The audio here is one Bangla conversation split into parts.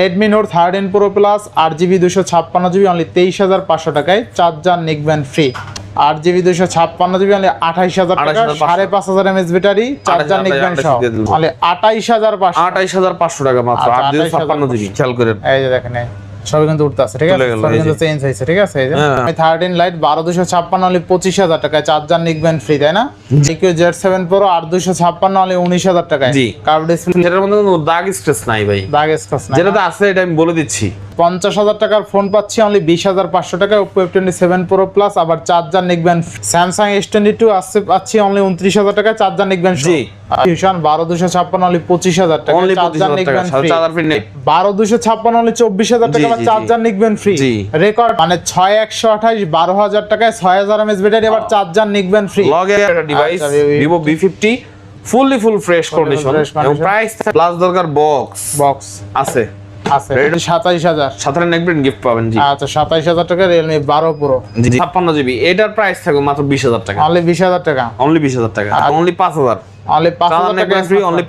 Redmi Note thirteen Pro Plus আট জিবি দুশো ছাপ্পান্ন জিবি অনলি তেইশ হাজার পাঁচশো টাকায় চার্জার নিকবেন ফ্রি আট জিবি দুশো ছাপ্পান্ন জিবি অনলি আঠাইশ হাজার টাকা সাড়ে পাঁচ হাজার এমএস ব্যাটারি চার্জার 28,000 নিকবেন সহ। অনলি আঠাইশ হাজার পাঁচশো। আঠাইশ হাজার পাঁচশো টাকা মাত্র আচ্ছা, আট জিবি ছাপ্পান্ন জিবি খেয়াল করেন। এই যে দেখেন সবই কিন্তু উঠতে আছে ঠিক আছে? সবই কিন্তু চেঞ্জ হয়েছে ঠিক আছে? হ্যাঁ। থার্টিন লাইট বারো দুশো ছাপ্পান্ন অনলি পঁচিশ হাজার টাকায় চার্জার নিকবেন ফ্রি তাই না? জিকিউ জেড সেভেন প্রো আট দুশো ছাপ্পান্ন অনলি উনিশ হাজার টাকায়। জি। কার্ভ ডিসপ্লে এটার মধ্যে কোনো দাগ স্ক্রেচ নাই ভাই। দাগ না যেটাতে আছে এটা আমি বলে দিচ্ছি। পঞ্চাশ হাজার টাকার ফোন পাচ্ছি অনলি বিশ হাজার পাঁচশো টাকায় Oppo F twenty seven Pro Plus আবার charger neckband Samsung S twenty two আসছে পাচ্ছি অনলি উনত্রিশ হাজার টাকায় চার্জার নিকবেন জি। টিউশন বারো দুশো ছাপ্পান্ন অনলি পঁচিশ হাজার টাকা চার্জার বারো দুশো ছাপ্পান্ন চব্বিশ হাজার টাকা জি, জি। চার্জার নিকবেন ফ্রি রেকর্ড মানে ছয় একশো আঠাইশ বারো হাজার টাকায় ছয় হাজার এমএস ব্যাটারি আবার চার্জার নিকবেন ফ্রি লগে ডিভাইস আচ্ছা, Vivo V fifty fully full fresh condition এবং প্রাইস প্লাস দরকার বক্স বক্স আছে। আছে। সাতাইশ হাজার। সাধারণ নেকবেন গিফট পাবেন জি। আচ্ছা সাতাইশ হাজার টাকা রিয়েলমি বারো প্রো। ছাপ্পান্ন জিবি এটার প্রাইস থাকবে মাত্র বিশ হাজার টাকা। অনলি বিশ হাজার টাকা। অনলি বিশ হাজার টাকা। অনলি পাঁচ হাজার। অনলি টাকা ফ্রি অনলি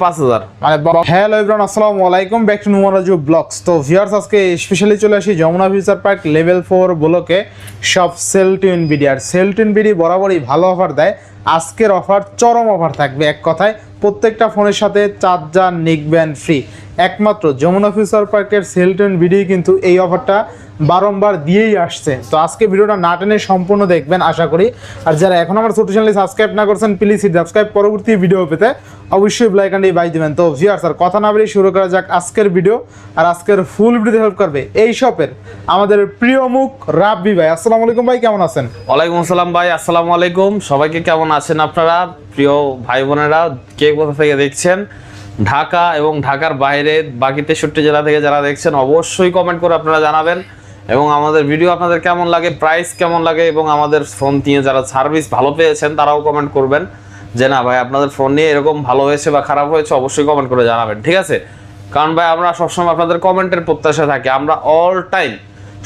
মানে হ্যালো এভরিওয়ান আসসালামু আলাইকুম ব্যাক টু নুমারাজু ব্লগস তো ভিউয়ার্স আজকে স্পেশালি চলে আসি Jamuna Future Park level four ব্লকে সব সেল টু আর সেল টু বরাবরই ভালো অফার দেয়। আজকের অফার চরম অফার থাকবে এক কথায়। প্রত্যেকটা ফোনের সাথে চার্জার নিকবেন ফ্রি একমাত্র যমুনা ফিউচার পার্কের সেল টু ইনভিডি কিন্তু এই অফারটা বারংবার দিয়েই আসছে। তো আজকে ভিডিওটা না টেনে সম্পূর্ণ দেখবেন, আশা করি। আর যারা এখন আমার ছোট চ্যানেলে সাবস্ক্রাইব না করছেন প্লিজ সাবস্ক্রাইব পরবর্তী ভিডিও পেতে অবশ্যই ব্লাইক আন্ডি বাই দিবেন। তো ভিউয়ার্স আর কথা না বলে শুরু করা যাক আজকের ভিডিও আর আজকের ফুল ভিডিও হেল্প করবে এই শপের আমাদের প্রিয় মুখ রাব্বি ভাই। আসসালামু আলাইকুম ভাই, কেমন আছেন? ওয়ালাইকুম আসসালাম ভাই, আসসালামু আলাইকুম। সবাইকে কেমন আছেন আপনারা? প্রিয় ভাই বোনেরা, কে কোথা থেকে দেখছেন? ঢাকা এবং ঢাকার বাইরে বাকি তেষট্টি জেলা থেকে যারা দেখছেন, অবশ্যই কমেন্ট করে আপনারা জানাবেন। এবং আমাদের ভিডিও আপনাদের কেমন লাগে প্রাইস কেমন লাগে, এবং আমাদের ফোন নিয়ে যারা সার্ভিস ভালো পেয়েছেন, তারাও কমেন্ট করবেন। যে না ভাই, আপনাদের ফোন নিয়ে এরকম ভালো হয়েছে বা খারাপ হয়েছে, অবশ্যই কমেন্ট করে জানাবেন, ঠিক আছে? কারণ ভাই, আমরা সবসময় আপনাদের কমেন্টের প্রত্যাশা থাকি। আমরা অল টাইম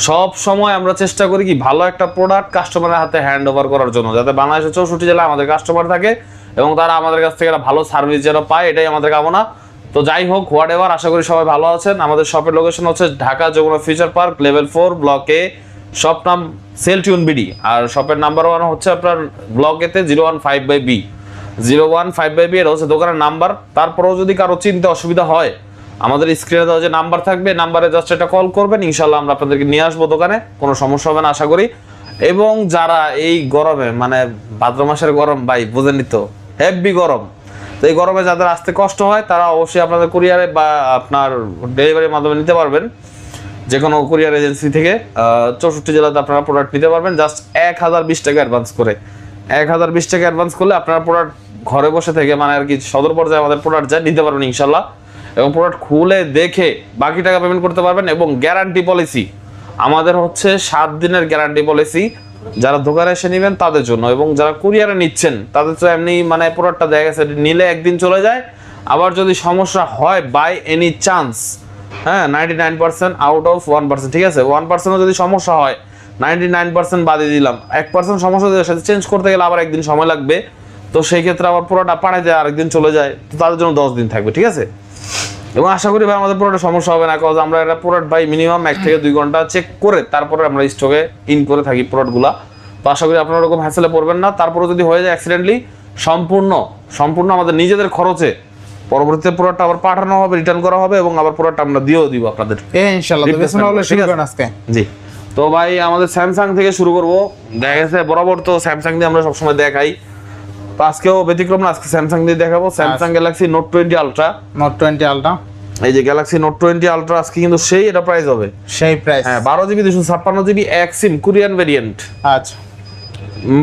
সব সময় আমরা চেষ্টা করি কি, ভালো একটা প্রোডাক্ট কাস্টমারের হাতে হ্যান্ড ওভার করার জন্য। যাতে বাংলাদেশের চৌষট্টি জেলায় আমাদের কাস্টমার থাকে এবং তারা আমাদের কাছ থেকে ভালো সার্ভিস যেন পায়, এটাই আমাদের কামনা। তো যাই হোক হোয়াট এভার আশা করি সবাই ভালো আছেন। আমাদের শপের লোকেশন হচ্ছে Dhaka Jamuna Future Park level four ব্লকে শপ নাম সেল টিউন বিডি আর শপের নাম্বার ওয়ান হচ্ছে আপনার ব্লকেতে zero one five by B zero one five by B এটা হচ্ছে দোকানের নাম্বার তারপরেও যদি কারও চিনতে অসুবিধা হয়, আমাদের স্ক্রিনে দেওয়া যে নাম্বার থাকবে নাম্বারে জাস্ট একটা কল করবেন। ইনশাল্লাহ আমরা আপনাদেরকে নিয়ে আসব দোকানে, কোনো সমস্যা হবে না, আশা করি। এবং যারা এই গরমে মানে ভাদ্র মাসের গরম, ভাই বুঝেনি তো? হেভি গরম। তো এই গরমে যাদের আসতে কষ্ট হয়, তারা অবশ্যই আপনাদের কুরিয়ারে বা আপনার ডেলিভারির মাধ্যমে নিতে পারবেন। যে কোনো কুরিয়ার এজেন্সি থেকে চৌষট্টি জেলাতে আপনারা প্রোডাক্ট নিতে পারবেন। জাস্ট এক হাজার বিশ টাকা অ্যাডভান্স করে। এক হাজার বিশ টাকা অ্যাডভান্স করলে আপনারা প্রোডাক্ট ঘরে বসে থেকে মানে আর কি, সদর পর্যায়ে আমাদের প্রোডাক্ট যায় নিতে পারবেন ইনশাল্লাহ এবং প্রোডাক্ট খুলে দেখে বাকি টাকা পেমেন্ট করতে পারবেন এবং গ্যারান্টি পলিসি আমাদের হচ্ছে সাত দিনের গ্যারান্টি পলিসি যারা দোকানে এসে নেবেন তাদের জন্য এবং যারা কুরিয়ারে নিচ্ছেন, তাদের তো এমনি মানে প্রোডাক্টটা দেখা গেছে, নিলে একদিন চলে যায়। আবার যদি সমস্যা হয় বাই এনি চান্স হ্যাঁ ninety nine percent out of one percent ঠিক আছে? ওয়ান পার্সেন্টও যদি সমস্যা হয় নাইনটি নাইন পার্সেন্ট বাদে দিলাম। এক পার্সেন্ট সমস্যা দিয়ে সাথে চেঞ্জ করতে গেলে আবার একদিন সময় লাগবে। তো সেই ক্ষেত্রে আবার পুরোটা পাঠাইতে আরেকদিন চলে যায়। তো তাদের জন্য দশ দিন থাকবে, ঠিক আছে? এবং আশা করি ভাই আমাদের পুরোটা সমস্যা হবে না কজ আমরা এটা প্রোডাক্ট ভাই মিনিমাম এক থেকে দুই ঘণ্টা চেক করে তারপরে আমরা স্টকে ইন করে থাকি প্রোডাক্টগুলা তো আশা করি আপনারা ওরকম হ্যাসেলে পড়বেন না। তারপরে যদি হয়ে যায় অ্যাক্সিডেন্টলি সম্পূর্ণ সম্পূর্ণ আমাদের নিজেদের খরচে পরবর্তীতে প্রোডাক্ট আবার পাঠানো হবে রিটার্ন করা হবে এবং আবার প্রোডাক্ট আমরা দিয়েও দিব আপনাদের। ইনশাআল্লাহ ঠিক আছে। আজকে। জি। তো ভাই আমাদের স্যামসাং থেকে শুরু করব। দেখা গেছে বরাবর তো স্যামসাং দিয়ে আমরা সবসময় দেখাই। তো আজকেও ব্যতিক্রম না আজকে স্যামসাং দিয়ে দেখাবো। Samsung Galaxy Note twenty Ultra Note twenty Ultra এই যে গ্যালাক্সি নোট টোয়েন্টি আলট্রা আজকে কিন্তু সেই এটা প্রাইস হবে। সেই প্রাইস হ্যাঁ বারো জিবি দুশো ছাপ্পান্ন জিবি এক সিম কোরিয়ান ভেরিয়েন্ট আচ্ছা।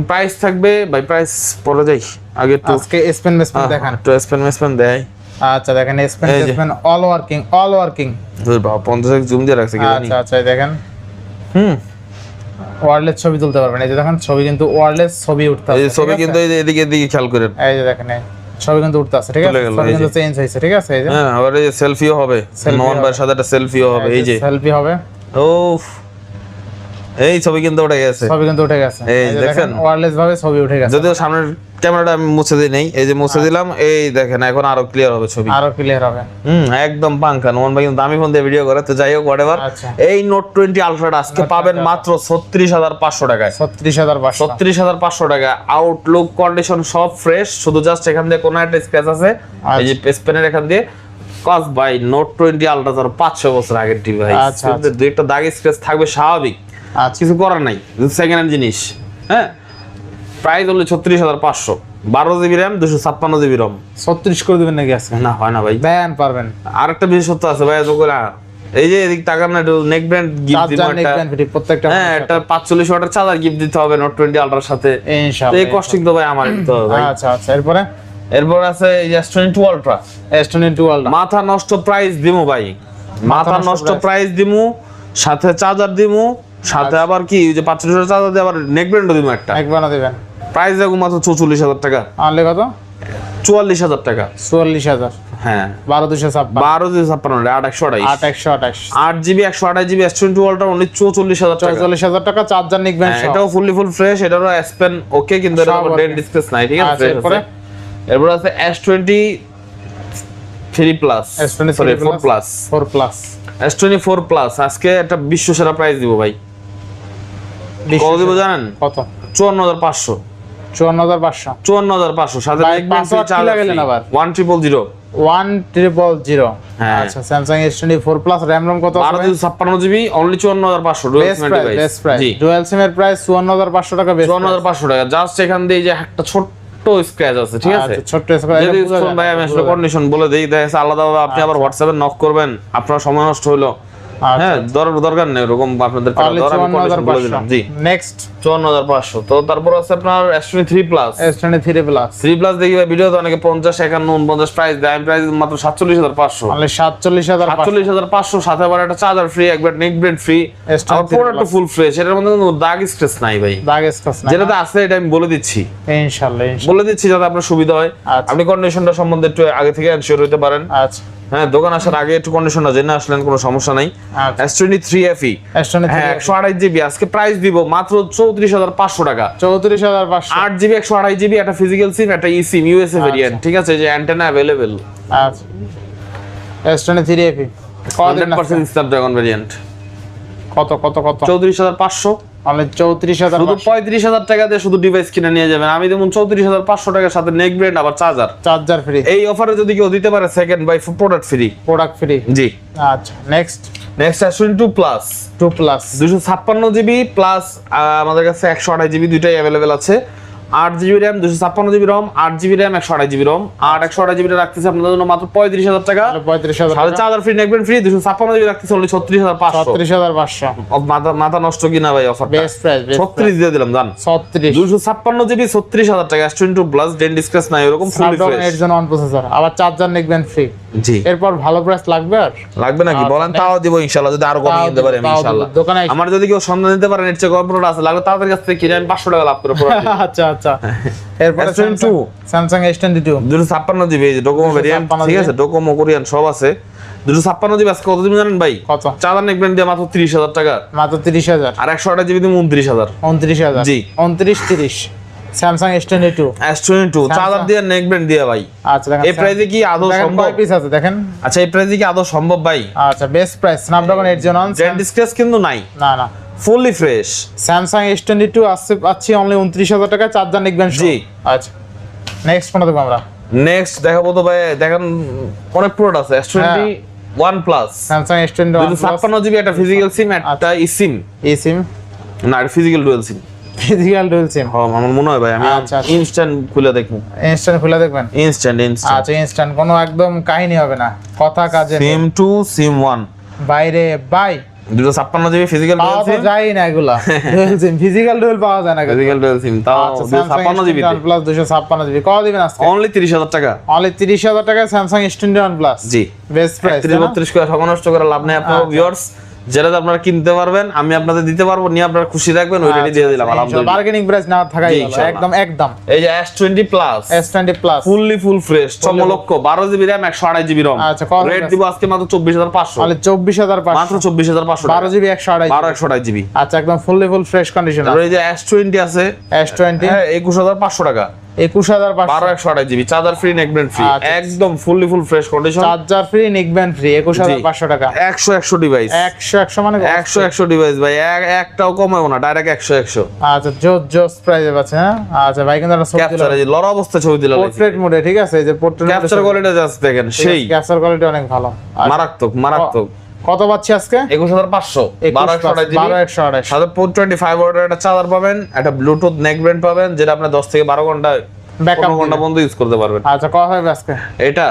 প্রাইস থাকবে ভাই প্রাইস পরে যাই আগে একটু। আজকে স্পেন মেসপেন দেখান। একটু স্পেন মেসপেন দেয়। আচ্ছা দেখেন স্পেন মেসপেন অল ওয়ার্কিং অল ওয়ার্কিং বাবা, পঞ্চাশ জুম দিয়ে রাখছে আচ্ছা আচ্ছা দেখেন। হুম। ওয়ারলেস ছবি তুলতে পারবেন। এই যে দেখেন ছবি কিন্তু ওয়ারলেস ছবি উঠতে এই ছবি ঠিক কিন্তু আছে? এদিকে এদিকে খেয়াল করেন। এই যে দেখেন এই ছবি কিন্তু উঠতে আছে ঠিক আছে? ছবি কিন্তু চেঞ্জ হয়েছে ঠিক আছে? এই যে হ্যাঁ আবার এই যে সেলফিও হবে। Selfie বার সাথে একটা সেলফিও হবে এই যে। সেলফি হবে। উফ। এই ছবি কিন্তু উঠে গেছে। ছবি কিন্তু উঠে গেছে। এই? দেখেন ওয়ারলেস ভাবে ছবি উঠে গেছে। যদিও সামনের ক্যামেরাটা আমি মুছে দিই নেই। এই যে মুছে দিলাম এই দেখেন এখন আরও ক্লিয়ার হবে ছবি। আরও ক্লিয়ার হবে। হুম একদম পাঙ্কা নোমান ভাই কিন্তু দামি ফোন দিয়ে ভিডিও করে তো যাই হোক হোয়াটএভার আচ্ছা। এই নোট টোয়েন্টি আলট্রাটা আজকে পাবেন মাত্র ছত্রিশ হাজার পাঁচশো টাকায়। ছত্রিশ হাজার ছত্রিশ হাজার পাঁচশো টাকা। আউটলুক কন্ডিশন সব ফ্রেশ শুধু জাস্ট এখান দিয়ে কোনো একটা স্ক্র্যাচ আছে। এই যে পেনের এখান দিয়ে। কস ভাই নোট টোয়েন্টি আলট্রা ধর পাঁচশো বছর আগের ভাই। আচ্ছা, দুই একটা দাগ স্ক্র্যাচ থাকবে স্বাভাবিক। আচ্ছা। কিছু করার নাই সেকেন্ড হ্যান্ড জিনিস। হ্যাঁ? প্রাইস হলো ছত্রিশ হাজার পাঁচশো। বারো জিবি র্যাম দুশো ছাপ্পান্ন জিবি রম। ছত্রিশ করে দেবেন নাকি আজকে? না হয় না ভাই। দেন পারবেন। আর একটা বিশেষত্ব আছে ভাই এত করে এই যে এদিক না নেক ব্র্যান্ড গিফট দিব একটা প্রত্যেকটা হ্যাঁ একটা ওয়াটের চার্জার গিফট দিতে হবে নোট আলট্রার সাথে। ইনশাআল্লাহ এই কস্টিং তো ভাই আমার দিতে হবে আচ্ছা আচ্ছা এরপরে? এরপর আছে এই S twenty Ultra S twenty Ultra মাথা নষ্ট প্রাইস দিমু ভাই। মাথা নষ্ট। প্রাইস দিমু সাথে চার্জার দিমু সাথে আবার কি ওই যে ওয়াটের চার্জার দিয়ে আবার নেক ব্র্যান্ডও দিমু একটা। একবার না দেবেন। প্রাইস দেখো মাত্র চৌচল্লিশ হাজার টাকা। আনলে কত চুয়াল্লিশ হাজার টাকা। চুয়াল্লিশ হাজার। হ্যাঁ। বারো দুশো ছাপ্পান্ন। বারো ছাপ্পান্ন আট একশো আঠাইশ আট একশো আঠাশ। আট জিবি একশো আঠাশ GB S twenty Ultra only চৌচল্লিশ হাজার হাজার টাকা চার্জার নিকবেন এটাও ফুললি ফুল ফ্রেশ এটারও এস ওকে কিন্তু এটা সব ডিসপ্লেস নাই ঠিক আছে? আচ্ছা, এরপরে? আছে। এরপর আছে S twenty three plus S23 sorry four plus four plus S twenty four plus আজকে একটা বিশ্ব সেরা প্রাইস দিব ভাই। কত দিব জানেন? কত? চুয়ান্ন হাজার পাঁচশো। চুয়ান্ন হাজার পাঁচশো। চুয়ান্ন হাজার পাঁচশো সাথে ভাই, password কি লাগাইলেন আবার? One triple zero one triple zero হ্যাঁ। আচ্ছা Samsung S twenty four plus RAM ROM কত বারো দুশো ছাপ্পান্ন জিবি অনলি চুয়ান্ন হাজার পাঁচশো বেস্ট প্রাইস বেস্ট প্রাইস জি। ডুয়াল সিম এর প্রাইস চুয়ান্ন হাজার পাঁচশো টাকা চুয়ান্ন হাজার পাঁচশো টাকা। জাস্ট এখান দিয়ে যে একটা ছোট্ট স্ক্র্যাচ আছে ঠিক আছে? আচ্ছা, ছোট্ট যদি ভাই আমি আসলে কন্ডিশন বলে দিই। দেখা যাচ্ছে আলাদাভাবে আপনি আবার হোয়াটসঅ্যাপে নক করবেন। আপনার সময় নষ্ট হলো। আচ্ছা, হ্যাঁ দরকার নেই ওরকম আপনাদের টাকা তাহলে দেওয়ার, আমি চুয়ান্ন হাজার condition বলে জি। নেক্সট চুয়ান্ন হাজার পাঁচশো। তো তারপর আছে আপনার S three plus S three plus three plus দেখি ভাই ভিডিওতে অনেকে পঞ্চাশ একান্ন উনপঞ্চাশ প্রাইস দেয়। প্রাইস মাত্র সাতচল্লিশ হাজার পাঁচশো। সাতচল্লিশ হাজার সাতচল্লিশ হাজার পাঁচশো সাথে আবার একটা চার্জার ফ্রি একবার নেক ব্রেড ফ্রি S23 আবার ফুল ফ্রেশ এটার মধ্যে কোনো দাগ নাই ভাই। দাগ যেটাতে আছে এটা আমি বলে দিচ্ছি। বলে দিচ্ছি যাতে আপনার সুবিধা হয়। আচ্ছা। আপনি কন্ডিশনটা সম্বন্ধে একটু আগে থেকে এনশিওর হতে পারেন। আচ্ছা। হ্যাঁ দোকান আসার আগে একটু কন্ডিশনটা জেনে আসলেন কোনো সমস্যা নাই। এস টোয়েন্টি থ্রি এফি হ্যাঁ একশো আড়াই জিবি আজকে প্রাইস দিব মাত্র চৌত্রিশ হাজার পাঁচশো টাকা। চৌত্রিশ হাজার পাঁচশো। আট জিবি একশো আড়াই জিবি একটা ফিজিক্যাল সিম একটা ই সিম ইউএসএ ভেরিয়েন্ট ঠিক আছে যে অ্যান্টেনা অ্যাভেলেবেল আচ্ছা। এস টোয়েন্টি থ্রি এফি হান্ড্রেড পার্সেন্ট স্ন্যাপড্রাগন ভেরিয়েন্ট কত কত কত? চৌত্রিশ হাজার পাঁচশো। তাহলে চৌত্রিশ হাজার শুধু পঁয়ত্রিশ হাজার টাকা দিয়ে শুধু ডিভাইস কিনে নিয়ে যাবেন। আমি যেমন চৌত্রিশ হাজার পাঁচশো টাকার সাথে নেক ব্র্যান্ড আবার চার্জার চার্জার ফ্রি এই অফারে যদি কেউ দিতে পারে second buy product free product free জি। আচ্ছা নেক্সট নেক্সট আসুন টু প্লাস টু প্লাস দুশো ছাপ্পান্ন জিবি প্লাস আমাদের কাছে একশো আঠাশ জিবি দুইটাই অ্যাভেলেবেল আছে। আট জিবি র্যাম দুশো ছাপ্পান্ন জিবি রম আট জিবি র্যাম একশো আঠাশ জিবি রম। আট একশো জিবিটা রাখতেছে আপনাদের জন্য মাত্র পঁয়ত্রিশ হাজার টাকা। পঁয়ত্রিশ হাজার ফ্রি নেকবেন ফ্রি দুশো ছাপ্পান্ন জিবি রাখতেছে অনলি ছত্রিশ হাজার পাঁচশো। ছত্রিশ হাজার পাঁচশো। মাথা মাথা নষ্ট কিনা ভাই অফার বেস্ট প্রাইস ছত্রিশ দিয়ে দিলাম জান ছত্রিশ। দুশো ছাপ্পান্ন জিবি ছত্রিশ হাজার টাকা এস টোয়েন্টি প্লাস ডেন ডিসকাস নাই ওরকম fully Snapdragon fresh eight gen one processor আবার চার্জার নিকবেন ফ্রি জি। এরপর ভালো প্রাইস লাগবে আর? লাগবে নাকি? আচ্ছা, বলেন তাও দিব ইনশাআল্লাহ যদি আরও কমিয়ে দিতে দিব, পারি আমি তাও দিব। ইনশাআল্লাহ আমার যদি কেউ সন্ধান দিতে পারেন এর চেয়ে কম প্রোডাক্ট আছে লাগবে তাদের কাছ থেকে কিনে আমি পাঁচশো টাকা লাভ করে আচ্ছা। আচ্ছা। এরপরে S22 Samsung S twenty two দুশো ডোকোমো ভেরিয়েন্ট ঠিক আছে? ডোকোমো কোরিয়ান সব আছে। দুশো ছাপ্পান্ন জিবি আজকে কত দিবেন জানেন ভাই? কত? চাঁদা নেকবেন দিয়ে মাত্র টাকা। আর জিবি জি। স্যামসাং এস টোয়েন্টি টু চাঁদার দিয়ে দিয়ে ভাই। আচ্ছা দেখেন এই প্রাইসে কি আদৌ সম্ভব? পিস আছে দেখেন। আচ্ছা এই প্রাইসে কি আদৌ সম্ভব ভাই? আচ্ছা best price Snapdragon eight gen one gent ডিসকাস কিন্তু নাই। না না। Fully fresh Samsung S twenty two আসছে পাচ্ছি অনলি উনত্রিশ হাজার টাকা চার্জার নিকবেন জি। আচ্ছা। নেক্সট কোনটা দেখব আমরা। নেক্সট দেখাবো তো ভাই দেখেন অনেক প্রোডাক্ট আছে S twenty one plus Samsung S twenty দুশো ছাপ্পান্ন জিবি একটা ফিজিক্যাল সিম একটা ই সিম ই সিম না এটা physical dual SIM physical dual SIM হ্যাঁ আমার মনে হয় ভাই আমি আচ্ছা, আচ্ছা। ইনস্ট্যান্ট খুলে দেখব। ইনস্ট্যান্ট খুলে দেখবেন? ইনস্ট্যান্ট ইনস্ট্যান্ট আচ্ছা ইনস্ট্যান্ট কোনো একদম কাহিনী হবে না। কথা কাজে। সিম টু সিম ওয়ান বাইরে বাই। দুটো ছাপ্পান্ন জিবি ফিজিক্যাল পাওয়া তো যায় না এগুলা। ডুয়েল সিম ফিজিক্যাল ডুয়েল পাওয়া যায় না। ফিজিক্যাল ডুয়েল সিম তাও আচ্ছা দুশো ছাপ্পান্ন জিবি প্লাস দুশো ছাপ্পান্ন জিবি। কত দিবেন আজকে? অনলি তিরিশ হাজার টাকা। অনলি তিরিশ হাজার টাকা Samsung S twenty one plus জি বেস্ট প্রাইস তিরিশ বত্রিশ করে সর্বনষ্ট করে লাভ নেই আপনার আচ্ছা। ভিউয়ার্স যেটা আপনারা কিনতে পারবেন আমি আপনাদের দিতে পারব নিয়ে আপনারা খুশি থাকবেন ওই রেডি দিয়ে দিলাম আলহামদুলিল্লাহ। বার্গেনিং প্রাইস না থাকাই। একদম একদম। এই যে S twenty plus S twenty plus fully full fresh চমলক্ষ বারো জিবি র্যাম একশো আড়াই জিবি রম আচ্ছা, রেট? দিব আজকে মাত্র চব্বিশ হাজার পাঁচশো। তাহলে চব্বিশ হাজার মাত্র পাঁচশো চব্বিশ হাজার পাঁচশো বারো জিবি একশো আড়াই বারো একশো আড়াই জিবি আচ্ছা একদম ফুললি ফুল ফ্রেশ কন্ডিশন আর এই যে এস টোয়েন্টি আছে এস টোয়েন্টি হ্যাঁ একুশ হাজার পাঁচশো টাকা। একুশ হাজার বারো একশো আঠাশ GB charger free neckband free. একদম fully full fresh condition charger free neckband free একুশ হাজার পাঁচশো টাকা। একশো একশো ডিভাইস একশো একশো মানে একশো একশো ডিভাইস ভাই একটাও কমাবো না ডাইরেক্ট একশো একশো। আচ্ছা জোস জোস প্রাইজে পাচ্ছে হ্যাঁ? আচ্ছা ভাই কিন্তু একটা ছবি ক্যাপচার এই লড়া অবস্থা ছবি দিলাম পোর্ট্রেট মোডে ঠিক আছে? এই যে পোর্ট্রেট ক্যাপচার কোয়ালিটি জাস্ট দেখেন সেই। ক্যাপচার কোয়ালিটি অনেক ভালো। আচ্ছা, মারাত্মক মারাত্মক। কত পাচ্ছি আজকে? একুশ হাজার পাঁচশো। বারো একশো আঠাশ জিবি। বারো একশো আঠাশ সাথে ফোর টোয়েন্টি ফাইভ একটা চার্জার পাবেন একটা ব্লুটুথ নেক ব্যান্ড পাবেন যেটা আপনার দশ থেকে বারো ঘণ্টা ব্যাকআপ ঘণ্টা বন্ধ পর্যন্ত ইউজ করতে পারবেন। আচ্ছা কত হবে আজকে? এটা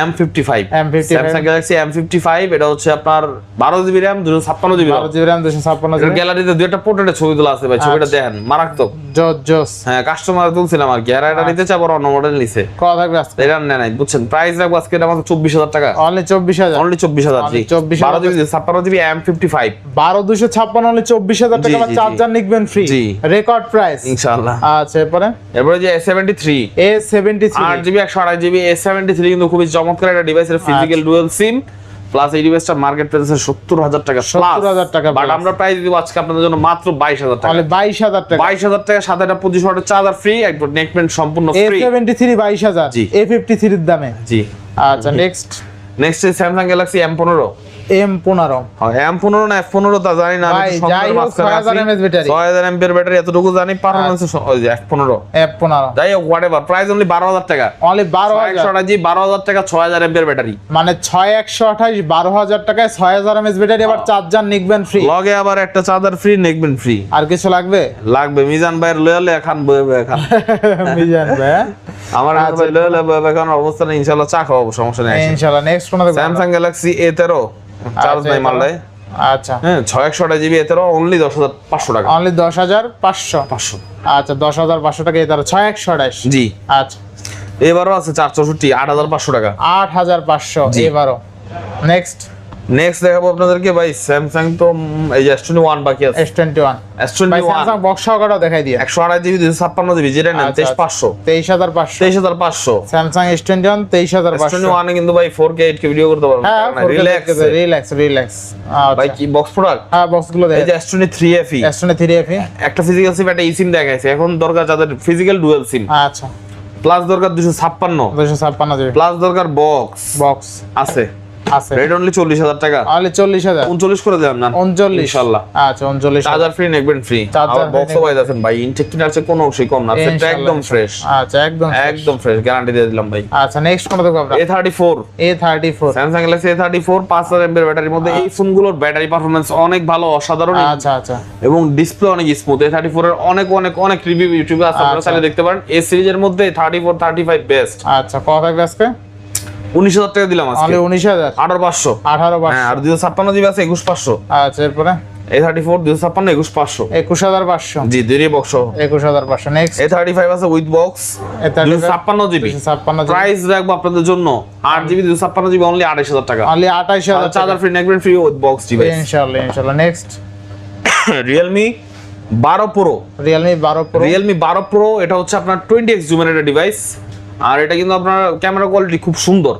M fifty five M55 Samsung Galaxy M fifty five এটা হচ্ছে আপনার বারো জিবি র্যাম দুশো ছাপ্পান্ন জিবি বারো জিবি র্যাম দুশো ছাপ্পান্ন জিবি। গ্যালারিতে দুই একটা পোর্ট্রেটের ছবি তোলা আছে ভাই ছবিটা আচ্ছা। দেখেন মারাত্মক। জোস জোস। হ্যাঁ কাস্টমার তুলছিলাম আর কি আর এটা নিতে চাই অন্য মডেল নিছে। কত থাকবে আজকে? এটা নেয় নাই বুঝছেন? প্রাইস রাখব আজকে এটা মাত্র চব্বিশ হাজার টাকা। অনলি চব্বিশ হাজার। অনলি চব্বিশ হাজার জি। 24,000 বারো জিবি ছাপ্পান্ন জিবি এম ফিফটি ফাইভ বারো দুশো ছাপ্পান্ন অনলি চব্বিশ হাজার টাকা। চার্জার নিকবেন ফ্রি জি। রেকর্ড প্রাইস ইনশাআল্লাহ। আচ্ছা এরপরে? এরপরে যে S seventy three A seventy three আট জিবি একশো আড়াই জিবি এস সেভেন্টি থ্রি কিন্তু খুবই চমৎকার একটা device physical dual SIM plus এই ডিভাইসটা মার্কেট প্রাইস সত্তর হাজার টাকা 70,000 টাকা বাট আমরা প্রাইস দিব আজকে আপনাদের জন্য মাত্র বাইশ হাজার টাকা। তাহলে বাইশ হাজার টাকা। বাইশ হাজার টাকা সাথে একটা পঁচিশ ওয়াটের চার্জার ফ্রি একবার নেকমেন্ট সম্পূর্ণ ফ্রি সেভেন্টি থ্রি বাইশ হাজার। এ ফিফটি থ্রির দামে। জি। আচ্ছা next next Samsung Galaxy M পনেরো। এম পনেরো এম পনেরো না এফ পনেরো তা জানি না ভাই, যাই হোক, 6000 mAh battery। ছয় হাজার এমপিয়ার ব্যাটারি এতটুকু জানি পারফরমেন্স এফ পনেরো এফ পনেরো যাই হোক হোয়াট এভার প্রাইস অনলি বারো হাজার টাকা। অনলি বারো একশো হাজার বারো হাজার টাকা ছয় হাজার এমপিয়ার ব্যাটারি মানে ছয় একশো আঠাশ বারো হাজার টাকায় ছয় হাজার এমএস ব্যাটারি আবার চার্জার নিকবেন ফ্রি লগে আবার একটা চার্জার ফ্রি নেকবেন ফ্রি আর কিছু লাগবে? লাগবে মিজান ভাইয়ের লয়ালে খান বয়ে বয়ে মিজান ভাই আমার ভাই লয়ালে বয়ে বয়ে খান অবস্থা নেই ইনশাল্লাহ চা খাওয়াবো সমস্যা নেই ইনশাআল্লাহ নেক্সট কোন স্যামসাং গ্যালাক্সি এ তেরো চার্জ আচ্ছা, নাই। আচ্ছা। হ্যাঁ ছয় একশো জিবি এ অনলি দশ হাজার পাঁচশো টাকা। অনলি দশ হাজার পাঁচশো? পাঁচশো। আচ্ছা দশ হাজার পাঁচশো টাকা তার ছয় একশো আঠাশ? জি। আচ্ছা। এবারও আছে চার চৌষট্টি আট হাজার পাঁচশো টাকা। আট হাজার পাঁচশো। এবারও। নেক্সট নেক্সট দেখাবো আপনাদেরকে ভাই স্যামসাং তো এই যে এস টোয়েন্টি ওয়ান বাকি আছে। S twenty one S twenty ভাই ওয়ান স্যামসাং বক্স সহকারেও দেখাই দিয়ে। একশো আড়াই জিবি দুশো ছাপ্পান্ন জিবি যেটা পাঁচশো। তেইশ হাজার পাঁচশো। স্যামসাং এস টোয়েন্টি ওয়ান তেইশ হাজার এস পাঁচশো টোয়েন্টি ওয়ানে কিন্তু ভাই four K eight K video করতে পারবেন। হ্যাঁ রিল্যাক্স রিল্যাক্স রিল্যাক্স ভাই কি বক্স প্রোডাক্ট হ্যাঁ বক্সগুলো এই যে S twenty three F S twenty three F একটা ফিজিক্যাল সিম একটা সিম দেখাইছে। এখন দরকার যাদের ফিজিক্যাল ডুয়েল সিম আচ্ছা। প্লাস দরকার দুশো ছাপ্পান্ন। দুশো ছাপ্পান্ন জিবি প্লাস দরকার বক্স বক্স আছে। আছে। রেট অনলি চল্লিশ হাজার টাকা। তাহলে চল্লিশ হাজার। উনচল্লিশ করে দিলাম না উনচল্লিশ। ইনশাল্লাহ। আচ্ছা উনচল্লিশ চার্জার ফ্রি নেকবেন ফ্রি free বক্সও পাই যাচ্ছেন ভাই ইনটেক কিনার চেয়ে কোনো অংশই কম না। সেটা একদম ফ্রেশ আচ্ছা একদম একদম ফ্রেশ গ্যারান্টি দিয়ে দিলাম ভাই। আচ্ছা নেক্সট কোনটা দেখব আমরা? A thirty four A thirty four Samsung A thirty four পাঁচ হাজার এমপের ব্যাটারির মধ্যে এই ফোনগুলোর ব্যাটারি পারফরমেন্স অনেক ভালো অসাধারণ। আচ্ছা আচ্ছা। এবং ডিসপ্লে অনেক স্মুথ এ থার্টি ফোর এর অনেক অনেক অনেক রিভিউ ইউটিউবে আছে আপনারা আচ্ছা। চাইলে দেখতে পারেন। এই সিরিজের মধ্যে thirty four thirty five best আচ্ছা কত থাকবে আজকে? উনিশ হাজার টাকা দিলাম আজকে। উনিশ হাজার। আঠারো পাঁচশো। আঠারো হ্যাঁ ছাপ্পান্ন জিবি আছে একুশ পাঁচশো। আচ্ছা এরপরে? এ থার্টি ফোর দুশো ছাপ্পান্ন একুশ পাঁচশো। একুশ হাজার পাঁচশো। জি দুই বক্স একুশ হাজার পাঁচশো। নেক্সট এ থার্টি ফাইভ আছে উইথ বক্স দুশো ছাপ্পান্ন জিবি ছাপ্পান্ন প্রাইস রাখব আপনাদের জন্য আট জিবি দুশো ছাপ্পান্ন জিবি অনলি আড়াইশ হাজার টাকা। অনলি আঠাইশ হাজার চার্জার ফ্রি নেকবেন ফ্রি উইথ বক্স ডিভাইস ইনশাল্লাহ ইনশাল্লাহ নেক্সট রিয়েলমি বারো প্রো রিয়েলমি বারো প্রো রিয়েলমি বারো প্রো এটা হচ্ছে আপনার টোয়েন্টি এক্স জুমের একটা ডিভাইস আর এটা কিন্তু আপনার ক্যামেরা কোয়ালিটি খুব সুন্দর।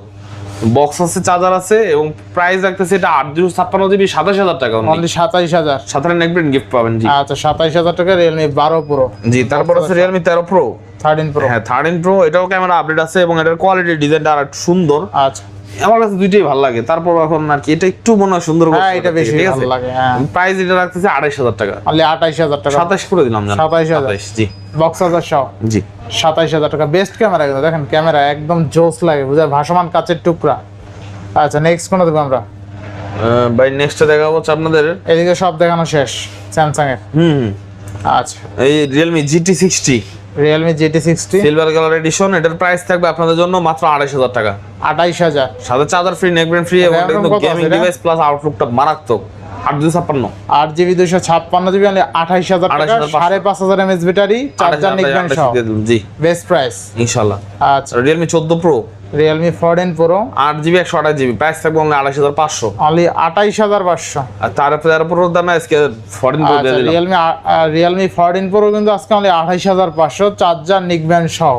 বক্স আছে চার্জার আছে এবং প্রাইস রাখতেছে এটা আট দুশো ছাপ্পান্ন জিবি সাতাশ হাজার টাকা অনলি সাতাইশ হাজার। সাধারণ নেকবেন গিফট পাবেন জি। আচ্ছা সাতাইশ হাজার টাকা রিয়েলমি বারো প্রো জি তারপর আছে রিয়েলমি তেরো প্রো থার্টিন প্রো হ্যাঁ থার্টিন প্রো এটাও ক্যামেরা আপডেট আছে এবং এটার কোয়ালিটি ডিজাইনটা আর সুন্দর। আচ্ছা। আমার কাছে দুইটাই ভালো লাগে। তারপর এখন আর কি এটা একটু মনে হয় সুন্দর হ্যাঁ, এটা বেশি ভালো লাগে, হ্যাঁ। প্রাইস এটা রাখতেছে আড়াইশ হাজার টাকা। অনলি আঠাইশ হাজার টাকা। সাতাশ করে দিলাম জান। 27,000 সাতাশ জি। বক্স হাজার সহ। জি। সাতাইশ হাজার টাকা। বেস্ট ক্যামেরা কিন্তু দেখেন ক্যামেরা একদম জোস লাগে বুঝা ভাসমান কাচের টুকরা। আচ্ছা নেক্সট কোনটা দেখব আমরা? ভাই নেক্সটে দেখা হচ্ছে আপনাদের। এদিকে সব দেখানো শেষ স্যামসাং এর হুম। আচ্ছা। এই Realme GT sixty Realme GT sixty silver colour edition এটার প্রাইস থাকবে আপনাদের জন্য মাত্র আড়াইশ হাজার টাকা। আঠাইশ হাজার। সাথে চার্জার ফ্রি নেকব্রেন ফ্রি এবং গেমিং ডিভাইস প্লাস আউটলুকটা মারাত্মক। আট দুশো ছাপ্পান্ন। আট জিবি দুইশো ছাপ্পান্ন জিবি অনলি আঠাইশ হাজার টাকা সাড়ে পাঁচ হাজার এমএস ব্যাটারি চার্জার নিকবেন সহ। জি। বেস্ট প্রাইস ইনশাল্লাহ আচ্ছা। রিয়েলমি চোদ্দ প্রো রিয়েলমি ফোরটিন প্রো আট জিবি একশো আঠাশ জিবি। প্রাইস থাকবে অনলি হাজার পাঁচশো। অনলি আঠাইশ হাজার পাঁচশো। আর তার তার উপর দামে আজকে প্রো আচ্ছা রিয়েলমি রিয়েলমি ফোরটিন প্রো কিন্তু আজকে অনলি আঠাইশ হাজার পাঁচশো। চার্জার নিকবেন সহ।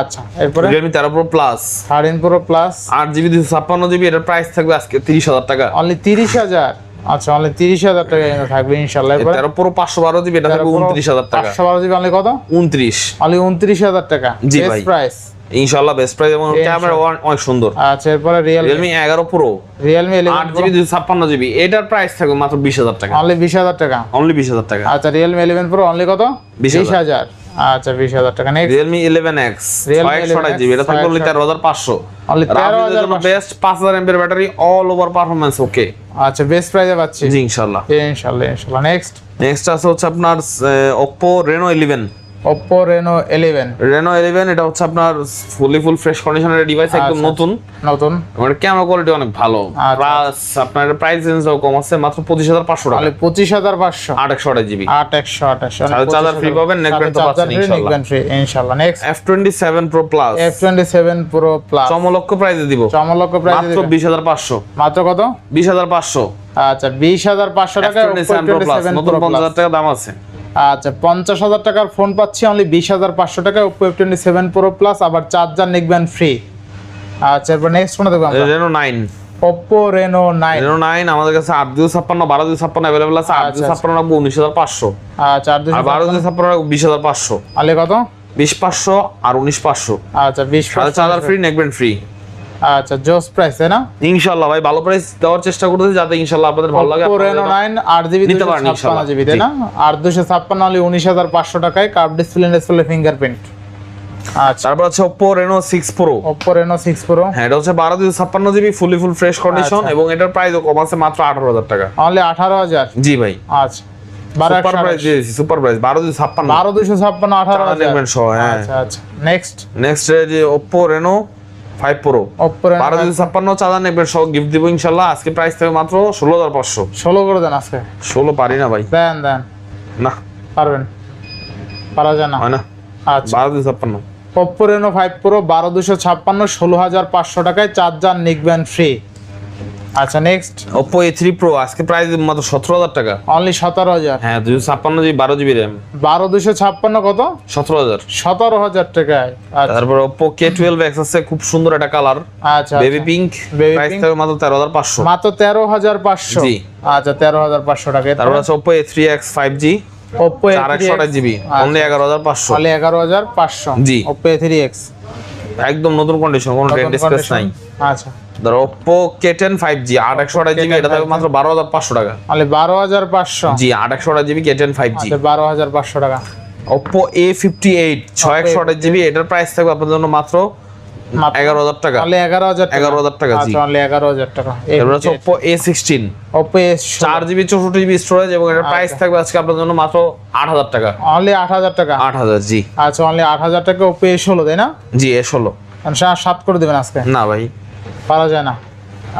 আচ্ছা এরপরে? রিয়েলমি তেরো Pro plus thirteen Pro plus আট জিবি দুশো ছাপ্পান্ন জিবি এটার প্রাইস থাকবে আজকে তিরিশ হাজার টাকা। অনলি তিরিশ হাজার। আচ্ছা অনলি তিরিশ হাজার টাকা থাকবে ইনশাল্লাহ তেরো পুরো পাঁচশো বারো জিবি এটা থাকবে উনত্রিশ হাজার টাকা। পাঁচশো বারো জিবি অনলি কত? উনত্রিশ। অনলি উনত্রিশ হাজার টাকা। জি ভাই। প্রাইস ইনশাল্লাহ বেস্ট প্রাইস এবং ক্যামেরা অনেক সুন্দর। আচ্ছা এরপরে রিয়েলমি রিয়েলমি এগারো প্রো রিয়েলমি আট ইলেভেন জিবি দুশো ছাপ্পান্ন জিবি এটার প্রাইস থাকবে মাত্র বিশ হাজার টাকা। অনলি বিশ হাজার টাকা। অনলি বিশ হাজার টাকা। আচ্ছা রিয়েলমি ইলেভেন প্রো অনলি কত? 20,000 বিশ হাজার। আচ্ছা 20000 টাকা। নেক্সট Realme 11X 628 জিবি এটা থাকল 13500 only 13500 best 5000 এমএর battery all over performance okay আচ্ছা বেস্ট প্রাইসে পাচ্ছি। জি ইনশাআল্লাহ। ইনশাআল্লাহ ইনশাআল্লাহ। নেক্সট নেক্সট আছে হচ্ছে আপনার Oppo Reno 11 Oppo Reno 11 Reno 11 এটা হচ্ছে আপনার ফুলি ফুল ফ্রেশ কন্ডিশনের ডিভাইস একদম নতুন। আচ্ছা, নতুন। মানে ক্যামেরা কোয়ালিটি অনেক ভালো। আচ্ছা, আচ্ছা। প্লাস আপনার প্রাইস রেঞ্জও কম আছে মাত্র 25500 টাকা। মানে 25500 828 জিবি 828 চার্জার ফ্রি পাবেন নেক ব্যান্ড তো পাচ্ছেন ইনশাআল্লাহ ইনশাআল্লাহ next F27 Pro Plus F27 Pro Plus চমলক্ষ প্রাইসে দিব। চমলক্ষ প্রাইসে মাত্র 20500 মাত্র কত? 20500 আচ্ছা 20500 টাকা F27 Pro Plus নতুন 50000 টাকা দাম আছে। আচ্ছা পঞ্চাশ হাজার টাকার ফোন পাচ্ছি অনলি বিশ হাজার পাঁচশো টাকা Oppo F twenty seven Pro plus আবার চার্জার নিকবেন ফ্রি আচ্ছা এরপর নেক্সট ফোনে দেখব Reno nine Oppo Reno nine Reno nine আমাদের কাছে আট দুশো ছাপ্পান্ন বারো দুশো ছাপ্পান্ন অ্যাভেলেবল আছে আট আচ্ছা, দুশো ছাপ্পান্ন রাখব উনিশ হাজার পাঁচশো। আচ্ছা দুশো বারো দুশো ছাপ্পান্ন। রাখব বিশ হাজার পাঁচশো। আলে কত? বিশ পাঁচশো আর উনিশ পাঁচশো। আচ্ছা বিশ চার্জার ফ্রি নেকবেন ফ্রি আচ্ছা জোস প্রাইস তাই না? ইনশাল্লাহ ভাই ভালো প্রাইস দেওয়ার চেষ্টা করতেছি যাতে ইনশাল্লাহ আপনাদের ভালো লাগে। রেনো যেন- নাইন আট জিবি নিতে পারেন ছাপ্পান্ন জিবি তাই না? আর দুশো ছাপ্পান্ন হলে উনিশ হাজার পাঁচশো টাকায় কার্ভ ডিসপ্লে ডিসপ্লে ফিঙ্গারপ্রিন্ট আচ্ছা। তারপর আছে six Pro Oppo Reno six Pro হ্যাঁ এটা হচ্ছে বারো দুশো ছাপ্পান্ন GB fully full fresh condition আচ্ছা। এবং এটার প্রাইসও কম আছে মাত্র আঠারো হাজার টাকা। অনলি আঠারো হাজার? জি ভাই। আচ্ছা। সুপার একশো প্রাইস দিয়েছি সুপার প্রাইস বারো দুশো ছাপ্পান্ন। বারো দুশো ছাপ্পান্ন আঠারো চার্জার হাজার। নেবেন সহ, হ্যাঁ। আচ্ছা আচ্ছা। নেক্সট নেক্সট যে ওপো রেনো ফাইভ প্রো বারো দুশো ছাপ্পান্ন নেবে সহ গিফট দিব ইনশাল্লাহ। আজকে প্রাইস থাকবে মাত্র ষোলো হাজার পাঁচশো। ষোলো করে দেন আজকে। ষোলো পারি না ভাই। দেন দেন। না। পারবেন? পারা যায় না। হয় না। আচ্ছা। বারো দুশো ছাপ্পান্ন। রেনো ফাইভ প্রো বারো দুশো ছাপ্পান্ন ষোলো হাজার পাঁচশো টাকায় চার্জার নিকবেন ফ্রি আচ্ছা নেক্সট এ থ্রি প্রো আজকে প্রাইস মাত্র সতেরো হাজার টাকা। অনলি সতেরো হাজার। হ্যাঁ দুশো ছাপ্পান্ন জিবি বারো জিবি র্যাম বারো দুশো ছাপ্পান্ন কত? সতেরো হাজার। সতেরো হাজার টাকায়। আচ্ছা। তারপর কে টুয়েলভ এক্স আছে খুব সুন্দর একটা কালার আচ্ছা বেবি পিঙ্ক প্রাইস। থাকবে মাত্র তেরো মাত্র তেরো হাজার পাঁচশো। জি। আচ্ছা তেরো হাজার পাঁচশো টাকা তারপর আছে ফাইভ জি ওপো চার একশো জিবি। অনলি এগারো হাজার পাঁচশো। অনলি এগারো হাজার পাঁচশো। জি। ওপো এ থ্রি এক্স একদম নতুন কন্ডিশন কোনো ডেন্ট স্পেস নাই। আচ্ছা। জি আট একশো আঠাশ জিবি এটা থাকবে মাত্র বারো হাজার পাঁচশো টাকা। অনলি বারো হাজার পাঁচশো। জি আট একশো আঠাশ জিবি কে ফাইভ জি আচ্ছা বারো হাজার পাঁচশো টাকা। ছয় একশো আঠাশ জিবি এটার প্রাইস থাকবে আপনার জন্য মাত্র মাত্র এগারো হাজার টাকা। অনলি এগারো হাজার 11,000 টাকা, জি। আচ্ছা অনলি এগারো হাজার টাকা। তারপর হচ্ছে ওপো এস চার জিবি চৌষট্টি জিবি স্টোরেজ এবং এটার প্রাইস আচ্ছা। থাকবে আজকে আপনার জন্য মাত্র আট হাজার টাকা। অনলি আট হাজার টাকা? আট হাজার জি। আচ্ছা অনলি আট হাজার টাকা ওপো এস ষোলো তাই না? জি এ ষোলো। মানে সা- সাত করে দেবেন আজকে? না ভাই। পারা যায় না।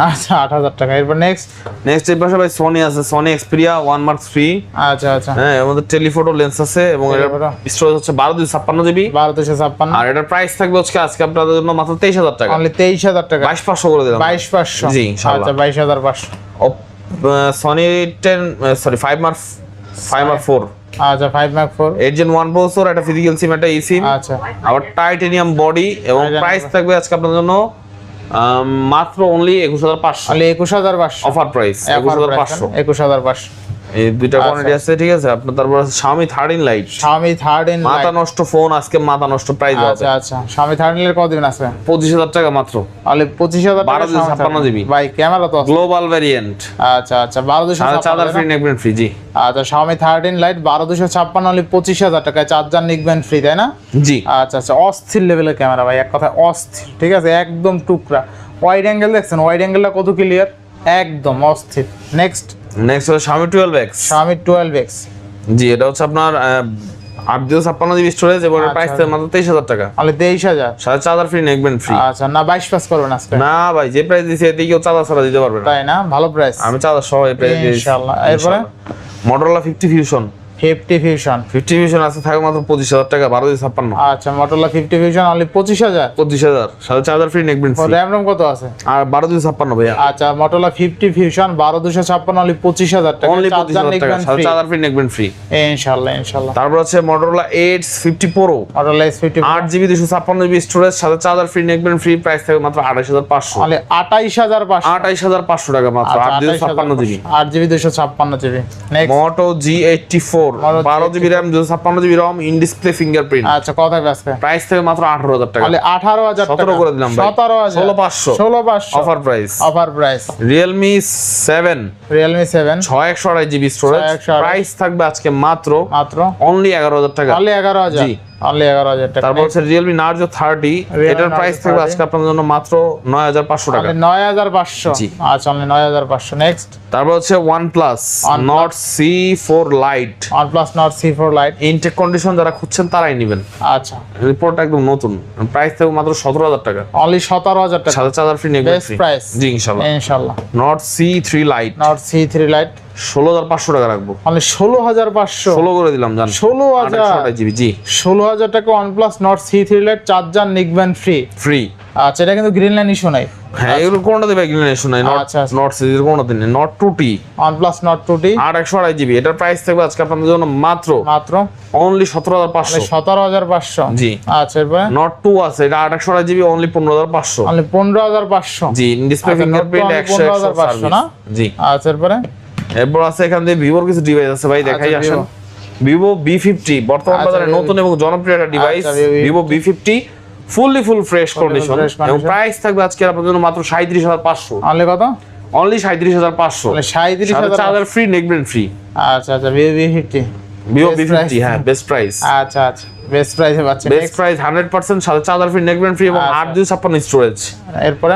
আচ্ছা আট হাজার টাকা। এরপর নেক্সট নেক্সট এর পাশে ভাই সোনি আছে। Sony Xperia one mark three আচ্ছা আচ্ছা। হ্যাঁ এর মধ্যে টেলিফোটো লেন্স আছে এবং Telephoto। স্টোরেজ হচ্ছে বারো দুই ছাপ্পান্ন জিবি বারো দুশো ছাপ্পান্ন। আর এটার প্রাইস থাকবে হচ্ছে আজকে আপনাদের জন্য মাত্র তেইশ হাজার টাকা। অনলি তেইশ হাজার টাকা। বাইশ পাঁচশো করে দিলাম। বাইশ পাঁচশো। জি, আচ্ছা বাইশ হাজার পাঁচশো। Sony ten sorry five mark five mark four আচ্ছা five mark four eight Gen one processor একটা ফিজিক্যাল সিম একটা ই সিম আচ্ছা। আবার টাইটেনিয়াম বডি এবং প্রাইস থাকবে আজকে আপনার জন্য মাত্র অনলি একুশ হাজার পাঁচশো। অনলি একুশ হাজার পাঁচশো। অফার প্রাইস একুশ হাজার পাঁচশো। একুশ হাজার পাঁচশো। এই দুইটা আচ্ছা। কোয়ান্টিটি আছে ঠিক আছে? আপনার তারপর Xiaomi 13 লাইট স্বামী থার্ড ইন মাথা নষ্ট ফোন আজকে মাথা নষ্ট প্রাইস হবে। আচ্ছা আচ্ছা। স্বামী থার্ড ইন কত দিন আছে পঁচিশ হাজার টাকা মাত্র। পঁচিশ হাজার টাকা বারো দুশো ছাপ্পান্ন জিবি। ভাই ক্যামেরা তো আছে। গ্লোবাল ভ্যারিয়েন্ট আচ্ছা আচ্ছা। বারো দুশো আর চার্জার ছাপ্পান্ন ফ্রি নেকবেন ফ্রি জি। আচ্ছা স্বামী থার্টিন লাইট বারো দুশো ছাপ্পান্ন অনলি পঁচিশ হাজার টাকায় চার্জার নিকবেন ফ্রি তাই না? জি। আচ্ছা আচ্ছা। অস্থির লেভেলের ক্যামেরা ভাই এক কথায় অস্থির ঠিক আছে? একদম টুকরা। ওয়াইড অ্যাঙ্গেল দেখছেন? ওয়াইড অ্যাঙ্গেলটা কত ক্লিয়ার একদম অস্থির। নেক্সট নেক্সট হলো Xiaomi 12X Xiaomi twelve X জি এটা হচ্ছে আপনার আট দুশো ছাপ্পান্ন জিবি স্টোরেজ এবং এর প্রাইস। মাত্র তেইশ হাজার টাকা। মানে তেইশ হাজার। সাথে চার্জার ফ্রি নেকবেন ফ্রি আচ্ছা না বাইশ পাস করবেন আজকে। না ভাই যে প্রাইস দিয়েছি এতে কেউ ছাড়া দিতে পারবে না। তাই না? ভালো প্রাইস আমি চার্জার সহ এই প্রাইস দিয়েছি। ইনশাআল্লাহ। এরপরে? Motorola fifty fusion fifty fusion fifty fusion আছে থাকবে মাত্র পঁচিশ হাজার টাকা বারো দুই ছাপ্পান্ন। আচ্ছা মোটরলা ফিফটি ফিউশন অনলি পঁচিশ হাজার? পঁচিশ হাজার সাথে চার্জার ফ্রি নেকবেন ফ্রি র্যাম রম কত আছে? আর বারো দুই ছাপ্পান্ন ভাইয়া। আচ্ছা মোটরলা ফিফটি ফিউশন বারো দুশো ছাপ্পান্ন অনলি পঁচিশ হাজার টাকা। অনলি পঁচিশ হাজার টাকা সাথে ফ্রি চার্জার ফ্রি নেকবেন ফ্রি ইনশাল্লাহ ইনশাল্লাহ। তারপর হচ্ছে Motorola eight fifty Pro Motorola S fifty আট জিবি দুশো ছাপ্পান্ন জিবি স্টোরেজ সাথে চার্জার ফ্রি নেকবেন ফ্রি প্রাইস থাকবে মাত্র আঠাশ হাজার পাঁচশো। অনলি আঠাইশ হাজার পাঁচশো। আঠাইশ হাজার পাঁচশো টাকা মাত্র আচ্ছা, আট দুশো ছাপ্পান্ন জিবি আট জিবি দুশো ছাপ্পান্ন GB Moto G eighty four বারো জিবি র্যাম দুশো ছাপ্পান্ন GB ROM in display fingerprint আচ্ছা প্রাইস থেকে মাত্র আঠারো হাজার টাকা। আঠারো হাজার সতেরো করে দিলাম সতেরো হাজার। ষোলো পাঁচশো। ষোলো পাঁচশো। Offer price offer price Realme seven Realme seven ছয় একশো আড়াই জিবি স্টোরেজ 628 প্রাইস থাকবে আজকে মাত্র মাত্র। অনলি এগারো হাজার টাকা। অনলি এগারো হাজার। জি। অনলি হাজার টাকা। তারপর হচ্ছে রিয়েলমি নার্জো থার্টি এটার প্রাইস থাকবে 30 আজকে আপনাদের জন্য মাত্র নয় হাজার পাঁচশো টাকা। অনলি নয় হাজার পাঁচশো। জি। আচ্ছা অনলি নয় হাজার পাঁচশো। নেক্সট তারপর হচ্ছে OnePlus। Lite OnePlus Nord CE four Lite intact condition যারা খুঁজছেন তারাই নেবেন। আচ্ছা। রিপোর্ট একদম নতুন। প্রাইস থাকবে মাত্র সতেরো হাজার টাকা। অনলি সতেরো হাজার টাকা। সাথে চার্জার ফ্রি নেবেন বেস্ট প্রাইস জি Nord CE three Lite Nord CE three Lite ষোলো হাজার পাঁচশো টাকা রাখব। অনলি ষোলো হাজার পাঁচশো। ষোলো করে দিলাম জান। ষোলো হাজার। জিবি জি। ষোলো হাজার টাকা OnePlus Nord CE three Lite charger নিকবেন free free আচ্ছা এটা কিন্তু গ্রিন লাইন ইস্যু নাই। হ্যাঁ এগুলো কোনটা দেবে? এগুলো নেই। শোনাই নট আচ্ছা, আচ্ছা। নট সিরিজ কোনটা দিন Nord two T OnePlus Nord two T আট একশো আড়াই জিবি। এটার প্রাইস থাকবে আজকে আপনাদের জন্য মাত্র মাত্র? অনলি সতেরো হাজার পাঁচশো। সতেরো হাজার পাঁচশো। জি। আচ্ছা এরপরে? নট টু আছে। এটা আট একশো আড়াই জিবি অনলি পনেরো হাজার পাঁচশো। অনলি পনেরো হাজার পাঁচশো। জি ডিসপ্লে ফিঙ্গারপ্রিন্ট একশো একশো 15,500 না? জি। আচ্ছা এরপরে? এরপর আছে এখান থেকে ভিভোর কিছু ডিভাইস আছে ভাই দেখাই আচ্ছা, আসেন। ভিভো বি ফিফটি বর্তমান আচ্ছা, বাজারে নতুন এবং জনপ্রিয় একটা device Vivo V fifty fully full fresh condition এবং প্রাইস থাকবে আজকে আপনাদের জন্য মাত্র সাঁত্রিশ হাজার পাঁচশো। অনলি কত? অনলি সাঁত্রিশ হাজার পাঁচশো। সাঁত্রিশ হাজার চার্জার ফ্রি নেকবেন ফ্রি আচ্ছা আচ্ছা V V fifty Vivo V fifty হ্যাঁ বেস্ট প্রাইস আচ্ছা আচ্ছা। বেস্ট প্রাইসে পাচ্ছেন বেস্ট প্রাইস হান্ড্রেড পার্সেন্ট সাথে চার্জার ফ্রি নেকবেন ফ্রি এবং আচ্ছা। আট দুই ছাপ্পান্ন স্টোরেজ এরপরে?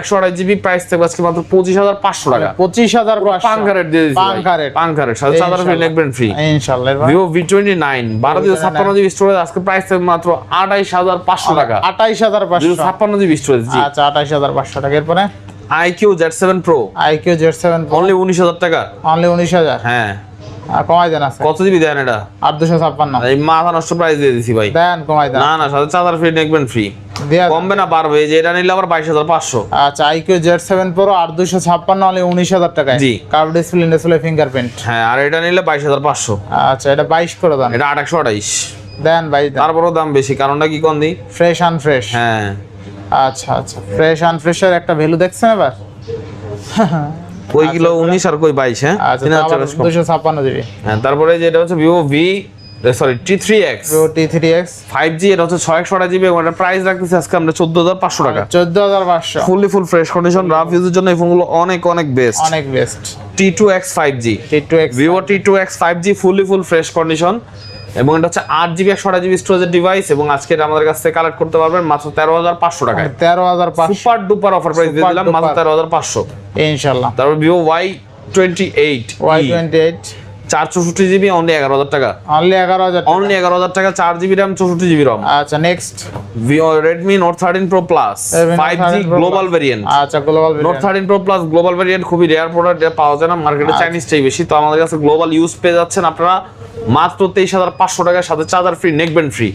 একশো আড়াই জিবি প্রাইস থাকবে আজকে মাত্র পঁচিশ হাজার পাঁচশো টাকা। পঁচিশ হাজার পাঙ্কা রেট দিয়ে দিচ্ছি পাঙ্কা রেট সাথে চার্জার ফ্রি ইনশাল্লাহ। নেকবেন ফ্রি বারো দুশো ছাপ্পান্ন জিবি স্টোরেজ আজকে প্রাইস থাকবে মাত্র আঠাইশ হাজার পাঁচশো টাকা। আঠাইশ হাজার দুশো পাঁচশো ছাপ্পান্ন জিবি স্টোরেজ জি। আচ্ছা আঠাইশ হাজার পাঁচশো টাকা। এরপরে? Z seven Pro iQOO Z seven only উনিশ হাজার টাকা। অনলি উনিশ হাজার। হ্যাঁ। আর কমাই দেন আছে। কত জিবি দেন এটা? আট দুশো ছাপ্পান্ন। এই মাথা নষ্ট প্রাইস দিয়ে দিছি ভাই। দেন কমাই দেন। না না সাথে চার্জার ফ্রি নেকবেন ফ্রি। কমবে না পারবে যে এটা নিলে আবার বাইশ হাজার পাঁচশো। আচ্ছা আইকিউ জেড সেভেন প্রো আট দুশো ছাপ্পান্ন অনলি উনিশ হাজার টাকায়। জি। কার্ভ ডিসপ্লে ডিসপ্লে ফিঙ্গারপ্রিন্ট হ্যাঁ আর এটা নিলে বাইশ হাজার পাঁচশো। আচ্ছা এটা বাইশ করে দেন। এটা একশো আঠাইশ। দেন দেন। তারপরও দাম বেশি কারণটা কি কন দি ফ্রেশ আন ফ্রেশ হ্যাঁ। আচ্ছা আচ্ছা। ফ্রেশ আন ফ্রেশের একটা ভ্যালু দেখছেন এবার? কই কিলো উনিশ আর কই বাইশ হ্যাঁ? আচ্ছা তিন হাজার দুশো ছাপ্পান্ন জিবি। হ্যাঁ তারপরে যেটা হচ্ছে Vivo V sorry T three X Vivo T three X five G এটা হচ্ছে ছয় একশো জিবি এবং এটা প্রাইস রাখতেছি আজকে আমরা চোদ্দ হাজার পাঁচশো টাকা। চোদ্দ হাজার পাঁচশো। Fully full fresh condition rough ইউজের জন্য এই ফোনগুলো অনেক অনেক বেস্ট অনেক best T two X five G T two X Vivo T two X five G fully full fresh condition এবং এটা হচ্ছে আট জিবি একশো আঠাশ জিবি স্টোরেজের ডিভাইস এবং আজকে এটা আমাদের কাছ থেকে কালেক্ট করতে পারবেন মাত্র তেরো হাজার পাঁচশো টাকায়। তেরো হাজার সুপার ডুপার অফার প্রাইস দিয়ে দিলাম মাত্র। তেরো হাজার পাঁচশো। ইনশাল্লাহ তারপর Vivo Y twenty eight Y twenty eight চার চৌষট্টি জিবি অনলি এগারো হাজার টাকা। অনলি এগারো হাজার অনলি এগারো হাজার টাকা চার জিবি র্যাম চৌষট্টি জিবি রম আচ্ছা next Redmi Note thirteen Pro plus five G global variant আচ্ছা global Note thirteen Pro plus global variant খুবই রেয়ার প্রোডাক্ট পাওয়া যায় না মার্কেটে আচ্ছা। চাইনিজটাই বেশি তো আমাদের কাছে গ্লোবাল ইউজ পেয়ে যাচ্ছেন আপনারা মাত্র তেইশ হাজার পাঁচশো টাকার সাথে চার্জার ফ্রি নেকবেন ফ্রি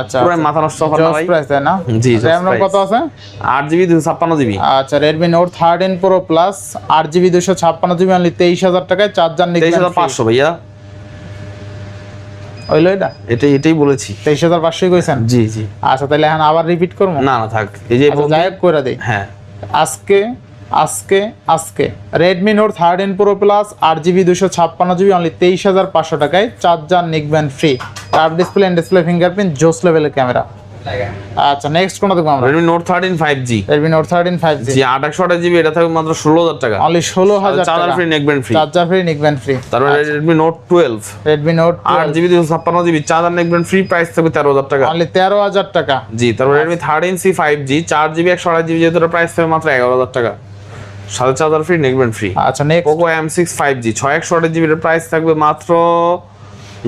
আচ্ছা পুরো মাথা নষ্ট অফার না ভাই। না? জি, র্যাম কত আছে? আট জিবি দুশো ছাপ্পান্ন জিবি। আচ্ছা Redmi Note thirteen Pro plus আট জিবি দুশো ছাপ্পান্ন জিবি অনলি তেইশ হাজার টাকায় চার্জার তেইশ হাজার পাঁচশো ভাইয়া। ওইলো এটা এটাই এটাই বলেছি। তেইশ হাজার পাঁচশোই কইছেন? জি জি। আচ্ছা তাহলে এখন আবার রিপিট করব? না না থাক। এই যে আচ্ছা যাই হোক করে দিই। হ্যাঁ। আজকে আজকে আজকে। Redmi Note thirteen Pro plus আট জিবি দুশো ছাপ্পান্ন জিবি অনলি তেইশ হাজার পাঁচশো টাকায় charger নিকবেন free curve display display fingerprint জোস লেভেলের ক্যামেরা আচ্ছা নেক্সট কোনটা দেখব আমরা? Note thirteen five G Redmi Note thirteen five G G আট একশো আঠাশ জিবি এটা থাকবে মাত্র ষোলো হাজার টাকা। অনলি ষোলো হাজার চার্জার টাকা। ফ্রি নেকবেন ফ্রি চার্জার ফ্রি নিকবেন ফ্রি তারপরে নোট টুয়েলভ রেডমি নোট আট জিবি দুশো ছাপ্পান্ন জিবি চার্জার নেকবেন ফ্রি প্রাইস থাকবে তেরো হাজার টাকা। অনলি তেরো হাজার টাকা। জি তারপর ফাইভ জি চার জিবি একশো আঠাশ জিবি যেহেতু প্রাইস থাকবে মাত্র এগারো হাজার টাকা। সাথে চার্জার ফ্রি নেকবেন ফ্রি আচ্ছা next Poco M six five G ছয় একশো আঠাশ জিবির প্রাইস থাকবে মাত্র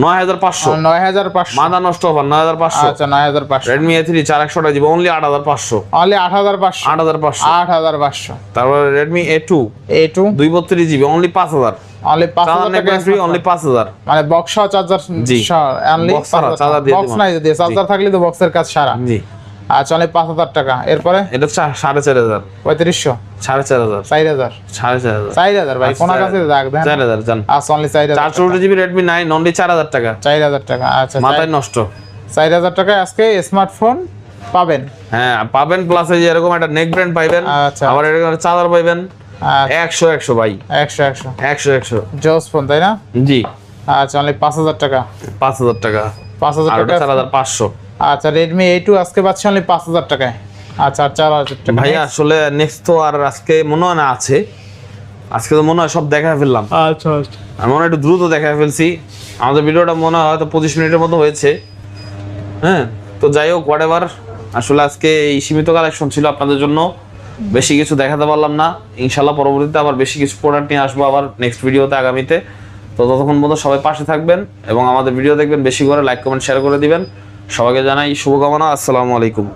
নয় হাজার পাঁচশো। নয় হাজার পাঁচশো। মাথা নষ্ট হাজার পাঁচশো। আচ্ছা নয় হাজার পাঁচশো। রেডমি এ থ্রি চার একশো টাকা অনলি আট হাজার পাঁচশো। অনলি আট হাজার পাঁচশো। আট হাজার পাঁচশো। আট হাজার পাঁচশো। তারপরে Redmi A two A two দুই বত্রিশ জিবি অনলি পাঁচ হাজার। অনলি পাঁচ চার্জার হাজার টাকা ফ্রি অনলি পাঁচ হাজার। মানে বক্স চার্জার জি। অনলি দিয়ে বক্স নাই যদি চার্জার থাকলে তো বক্সের কাজ সারা জি। আচ্ছা অনলি পাঁচ হাজার টাকা। এরপরে? এটা সাড়ে চার হাজার। পঁয়ত্রিশশো। সাড়ে চার হাজার। চার হাজার। সাড়ে চার হাজার। চার হাজার ভাই কোন কাছে দেন চার হাজার জান। আচ্ছা অনলি চার হাজার চার জিবি রেডমি নাইন অনলি চার হাজার টাকা। চার হাজার টাকা আচ্ছা মাথায় নষ্ট। চার হাজার টাকায় আজকে স্মার্টফোন পাবেন। হ্যাঁ পাবেন প্লাস এই এরকম একটা নেক ব্র্যান্ড পাইবেন। আচ্ছা। আবার এরকম চার্জার পাইবেন। একশো একশো ভাই। একশো একশো। একশো একশো। জোস ফোন তাই না? জি। আচ্ছা অনলি পাঁচ হাজার টাকা। পাঁচ হাজার টাকা। পাঁচ হাজার টাকা চার হাজার পাঁচশো। আচ্ছা রেডমি এই টু আজকে পাচ্ছি অনলি পাঁচ হাজার টাকায়। আচ্ছা আর চার হাজার টাকা। ভাইয়া আসলে নেক্সট তো আর আজকে মনে হয় না আছে। আজকে তো মনে হয় সব দেখা ফেললাম। আচ্ছা আচ্ছা। আমি মনে হয় একটু দ্রুত দেখা ফেলছি। আমাদের ভিডিওটা মনে হয় হয়তো পঁচিশ মিনিটের মতো হয়েছে। হ্যাঁ তো যাই হোক হোয়াট এভার আসলে আজকে এই সীমিত কালেকশন ছিল আপনাদের জন্য। বেশি কিছু দেখাতে পারলাম না। ইনশাল্লাহ পরবর্তীতে আবার বেশি কিছু প্রোডাক্ট নিয়ে আসব আবার নেক্সট ভিডিওতে আগামীতে। তো ততক্ষণ মতো সবাই পাশে থাকবেন এবং আমাদের ভিডিও দেখবেন। বেশি করে লাইক কমেন্ট শেয়ার করে দিবেন। সবাইকে জানাই শুভকামনা আসসালামু আলাইকুম।